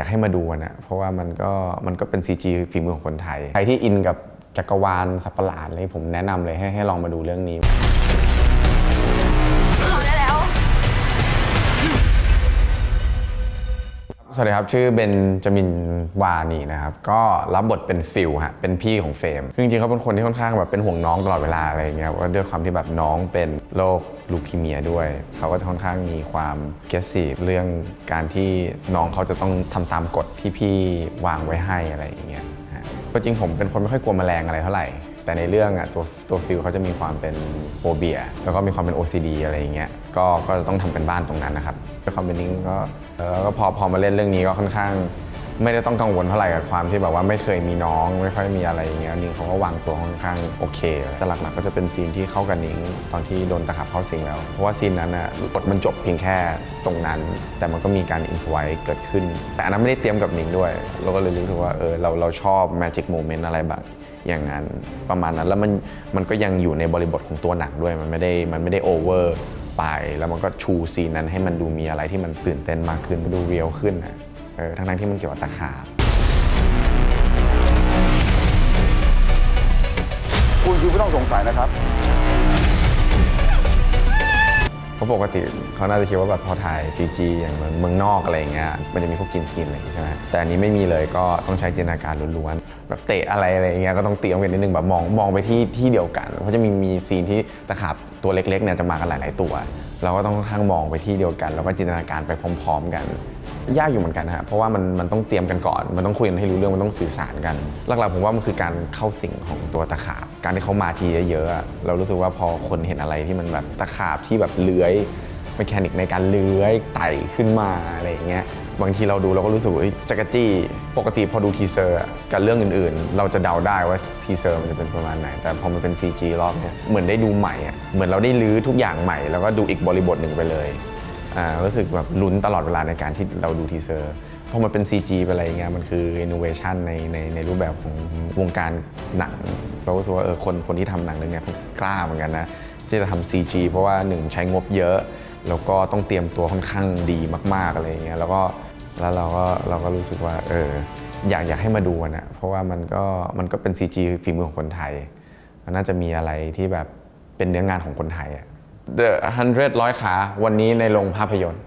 อยากให้มาดูนะเพราะว่ามันก็มันก็เป็น CG ฝีมือของคนไทย ใครที่อินกับจักรวาลสัตว์ประหลาดเลยผมแนะนำเลยให้ให้ลองมาดูเรื่องนี้ วัสดีครับ ชื่อเบนจามินวานีนะครับ ก็รับบทเป็นฟิลฮะ เป็นพี่ของเฟรมคือจริงๆเขาเป็นคนที่ค่อนข้างแบบเป็นห่วงน้องตลอดเวลาอะไรเงี้ยว่าด้วยความที่แบบน้องเป็นโรคลูคีเมียด้วย เขาก็จะค่อนข้างมีความเกสีเรื่องการที่น้องเขาจะต้องทำตามกฎที่พี่วางไว้ให้อะไรอย่างเงี้ยก็จริงผมเป็นคนไม่ค่อยกลัวแมลงอะไรเท่าไหร่ แต่ในเรื่องอะตัวตัวฟิลเขาจะมีความเป็นโฟเบีย แล้วก็มีความเป็น OCD อะไรอย่างเงี้ยก็ก็จะต้องทำกันบ้านตรงนั้นนะครับด้วยความเป็นนิ้งก็แล้วก็พอพอมาเล่นเรื่องนี้ก็ค่อนข้าง ไม่ได้ต้องกังวลเท่าไหร่กับความที่แบบว่าไม่เคยมีน้องไม่ค่อยมีอะไรอย่างเงี้ยนิ้งเขาก็วางตัวค่อนข้างโอเคแต่หลักๆก็จะเป็นซีนที่เข้ากับนิ้งตอนที่โดนตะขับเข้าสิงแล้ว เพราะว่าซีนนั้นอะบทมันจบเพียงแค่ตรงนั้น แต่มันก็มีการอินพไว้เกิดขึ้น แต่อันนั้นไม่ได้เตรียมกับนิ้งด้วย เราก็เลยรู้สึกว่าเออเราเราชอบแมจิกโมเมนต์อะไรแบางอย่างนั้นประมาณนั้นแล้วมันมันก็ยังอยู่ในบริบทของตัวหนังด้วยมันไม่ได้มันไม่ได้โอเวอร์ไป แล้วมันก็ชูซีนนั้นให้มันดูมีอะไรที่มันตื่นเต้นมากขึ้นดูเรียลขึ้นนะ ออทั้งๆที่มันเกี่ยวกับตะขาบคุณคือผู้ต้องสงสัยนะครับ เพราะปกติเขาน่าจะคิดว่าแบบพอถ่าย CG อย่างเมืองเมืองนอกอะไรอย่างเงี้ยมันจะมีพวกกินสกินอะไรอย่างงี้ใช่ไหมแต่อันนี้ไม่มีเลยก็ต้องใช้จินตนาการล้วนๆแบบเตะอะไรอะไรอย่างเงี้ยก็ต้องเตรียมกันนิดนึงแบบมองมองไปที่ที่เดียวกัน เพราะจะมีมีซีนที่ตะขาบตัวเล็กๆเนี่ยจะมากันหลาย ๆ ตัว เราก็ต้องทั้งมองไปที่เดียวกัน แล้วก็จินตนาการไปพร้อม ๆ กัน ยากอยู่เหมือนกันนะฮะเพราะว่ามันมันต้องเตรียมกันก่อน มันต้องคุยกันให้รู้เรื่องมันต้องสื่อสารกัน หลักๆผมว่ามันคือการเข้าสิ่งของตัวตะขาบ การที่เขามาทีเยอะๆอะเรารู้สึกว่าพอคนเห็นอะไรที่มันแบบตะขาบที่แบบเลื้อย มคานิกในการเลื้อยไต่ขึ้นมาอะไรอย่างเงี้ยบางทีเราดูเราก็รู้สึกว่าจักรจี้ ปกติพอดูทีเซอร์กับเรื่องอื่นๆ เราจะเดาได้ว่าทีเซอร์มันจะเป็นประมาณไหน แต่พอมันเป็น CG รอบเนี้ยเหมือนได้ดูใหม่อะเหมือนเราได้ลื้อทุกอย่างใหม่ แล้วก็ดูอีกบริบทหนึ่งไปเลยอ่ารู้สึกแบบลุ้นตลอดเวลาในการที่เราดูทีเซอร์พอมันเป็น CG ไปอะไรเงี้ยมันคือ innovation ในในในรูปแบบของวงการหนังเราก็รู้สึกว่าเออคนคนที่ทำหนังเรื่องเนี้ยกล้าเหมือนกันนะ ที่จะทำ CG เพราะว่าหนึ่งใช้งบเยอะ แล้วก็ต้องเตรียมตัวค่อนข้างดีมาก ๆอะไรอย่างเงี้ยแล้วก็แล้วเราก็เราก็รู้สึกว่าเอออยากอยากให้มาดูนะเพราะว่ามันก็มันก็เป็น CG ฝีมือของคนไทย มันน่าจะมีอะไรที่แบบเป็นเนื้องานของคนไทยอะ The 100 ร้อยขาวันนี้ในโรงภาพยนตร์